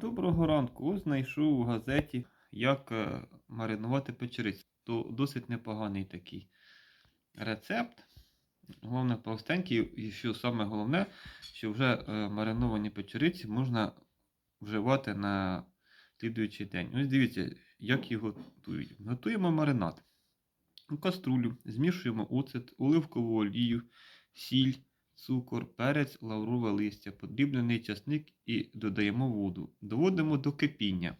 Доброго ранку. Ось знайшов у газеті, як е, маринувати печерицю. То досить непоганий такий рецепт. Головне простенький, і що саме головне, що вже е, мариновані печериці можна вживати на слідуючий день. Ось дивіться, як їх готують. Готуємо маринад. У каструлю змішуємо оцет, оливкову олію, сіль, цукор, перець, лаврове листя, подрібнений часник і додаємо воду. Доводимо до кипіння.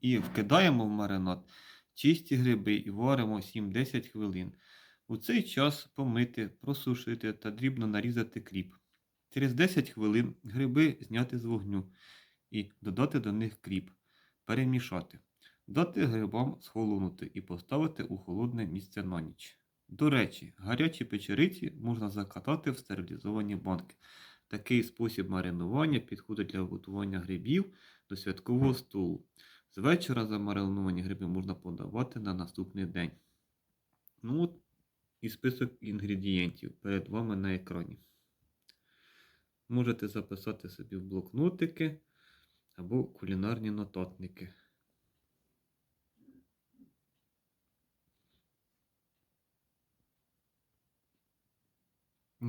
І вкидаємо в маринад чисті гриби і варимо 7-10 хвилин. У цей час помити, просушити та дрібно нарізати кріп. Через 10 хвилин гриби зняти з вогню і додати до них кріп. Перемішати. Дати грибам схолонути і поставити у холодне місце на ніч. До речі, гарячі печериці можна закатати в стерилізовані банки. Такий спосіб маринування підходить для готування грибів до святкового столу. З вечора замариновані гриби можна подавати на наступний день. Ну от і список інгредієнтів перед вами на екрані. Можете записати собі в блокнотики або кулінарні нотатники.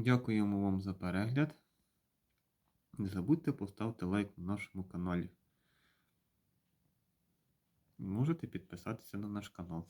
Дякуємо вам за перегляд. Не забудьте поставити лайк на нашому каналі. Можете підписатися на наш канал.